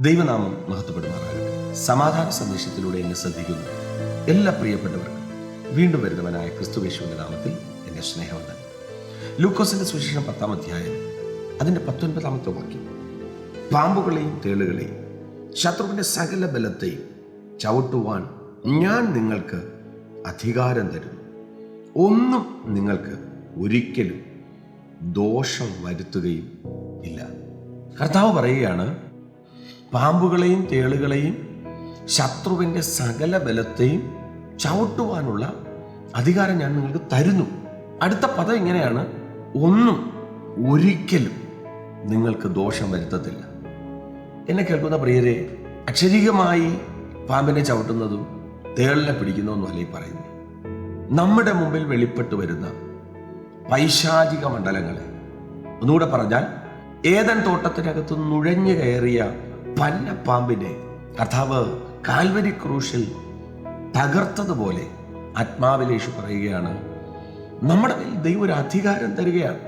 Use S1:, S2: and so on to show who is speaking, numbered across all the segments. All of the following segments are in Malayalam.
S1: ദൈവനാമം മഹത്വപ്പെടുമാറാകട്ടെ. സമാധാന സന്ദേശത്തിലൂടെ എന്നെ ശ്രദ്ധിക്കുന്നു. എല്ലാ പ്രിയപ്പെട്ടവർക്കും വീണ്ടും വരുന്നവനായ ക്രിസ്തുവേശുവിന്റെ നാമത്തിൽ എന്നെ സ്നേഹമുണ്ട് ലൂക്കോസിന്റെ സുശേഷം പത്താം അധ്യായം അതിന്റെ പത്തൊൻപതാമത്തെ വാക്യം. പാമ്പുകളെയും തേളുകളെയും ശത്രുവിന്റെ സകല ബലത്തെയും ചവിട്ടുവാൻ ഞാൻ നിങ്ങൾക്ക് അധികാരം തരുന്നു ഒന്നും നിങ്ങൾക്ക് ഒരിക്കലും ദോഷം വരുത്തുകയും ഇല്ല. കർത്താവ് പറയുകയാണ് പാമ്പുകളെയും തേളുകളെയും ശത്രുവിന്റെ സകല ബലത്തെയും ചവിട്ടുവാനുള്ള അധികാരം ഞാൻ നിങ്ങൾക്ക് തരുന്നു. അടുത്ത പദം ഇങ്ങനെയാണ്. ഒന്നും ഒരിക്കലും നിങ്ങൾക്ക് ദോഷം വരുത്തത്തില്ല. എന്നെ കേൾക്കുന്ന പ്രിയരെ അക്ഷരികമായി പാമ്പിനെ ചവിട്ടുന്നതും തേളിനെ പിടിക്കുന്നതൊന്നും ഈ പറയുന്നത്? നമ്മുടെ മുമ്പിൽ വെളിപ്പെട്ട് വരുന്ന പൈശാചിക മണ്ഡലങ്ങളെ. ഒന്നുകൂടെ പറഞ്ഞാൽ ഏതൻ തോട്ടത്തിനകത്ത് നുഴഞ്ഞു കയറിയ പന്ന പാമ്പിനെ കർത്താവ് കാൽവരി ക്രൂശിൽ തകർത്തതുപോലെ ആത്മാവിലേഷു പറയുകയാണ് നമ്മുടെ മേൽ ദൈവം ഒരു അധികാരം തരികയാണ്.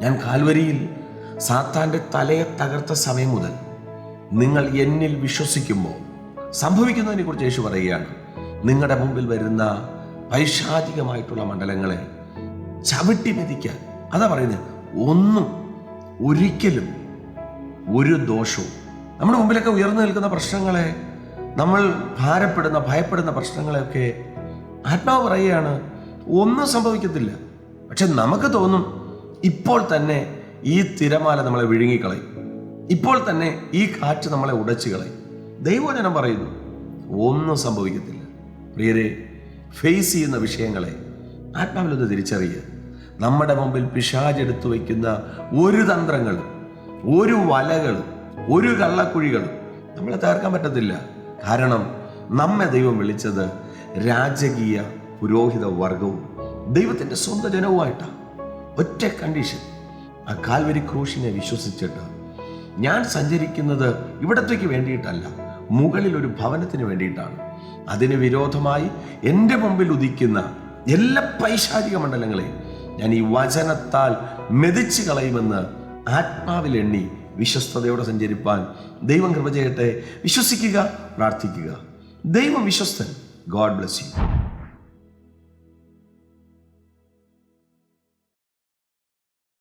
S1: ഞാൻ കാൽവരിയിൽ സാത്താന്റെ തലയെ തകർത്ത സമയം മുതൽ നിങ്ങൾ എന്നിൽ വിശ്വസിക്കുമ്പോൾ സംഭവിക്കുന്നതിനെ കുറിച്ച് യേശു പറയുകയാണ് നിങ്ങളുടെ മുമ്പിൽ വരുന്ന പൈശാചികമായിട്ടുള്ള മണ്ഡലങ്ങളെ ചവിട്ടി മെതിക്കാൻ അതാ പറയുന്നത് ഒന്നും ഒരിക്കലും ഒരു ദോഷവും നമ്മുടെ മുമ്പിലൊക്കെ ഉയർന്നു നിൽക്കുന്ന പ്രശ്നങ്ങളെ നമ്മൾ ഭാരപ്പെടുന്ന ഭയപ്പെടുന്ന പ്രശ്നങ്ങളെയൊക്കെ ആത്മാവ് പറയുകയാണ് ഒന്നും സംഭവിക്കത്തില്ല. പക്ഷെ നമുക്ക് തോന്നും ഇപ്പോൾ തന്നെ ഈ തിരമാല നമ്മളെ വിഴുങ്ങിക്കളയും. ഇപ്പോൾ തന്നെ ഈ കാറ്റ് നമ്മളെ ഉടച്ചു കളയും. ദൈവജനം പറയുന്നു ഒന്നും സംഭവിക്കത്തില്ല. പ്രിയരെ ഫേസ് ചെയ്യുന്ന വിഷയങ്ങളെ ആത്മാവിലൊന്ന് തിരിച്ചറിയുക. നമ്മുടെ മുമ്പിൽ പിശാജെടുത്തു വയ്ക്കുന്ന ഒരു തന്ത്രങ്ങളും ഒരു വലകളും ഒരു കള്ളക്കുഴികളും നമ്മളെ തകർക്കാൻ പറ്റത്തില്ല. കാരണം നമ്മെ ദൈവം വിളിച്ചത് രാജകീയ പുരോഹിത വർഗവും ദൈവത്തിന്റെ സ്വന്തം ജനവുമായിട്ടാണ് ഒറ്റ കണ്ടീഷൻ ആ കാൽവരി ക്രൂശിനെ വിശ്വസിച്ചിട്ട് ഞാൻ സഞ്ചരിക്കുന്നത് ഇവിടത്തേക്ക് വേണ്ടിയിട്ടല്ല മുകളിൽ ഒരു ഭവനത്തിന് വേണ്ടിയിട്ടാണ്. അതിന് വിരോധമായി എന്റെ മുമ്പിൽ ഉദിക്കുന്ന എല്ലാ പൈശാചിക മണ്ഡലങ്ങളെയും ഞാൻ ഈ വചനത്താൽ മെതിച്ചു കളയുമെന്ന് ആത്മാവിൽ എണ്ണി വിശ്വസ്തയോടെ സഞ്ചരിപ്പാൻ ദൈവം കൃപ ചെയ്യട്ടെ. വിശ്വസിക്കുക പ്രാർത്ഥിക്കുക. ദൈവം വിശ്വസ്തൻ ഗോഡ് ബ്ലെസ് യു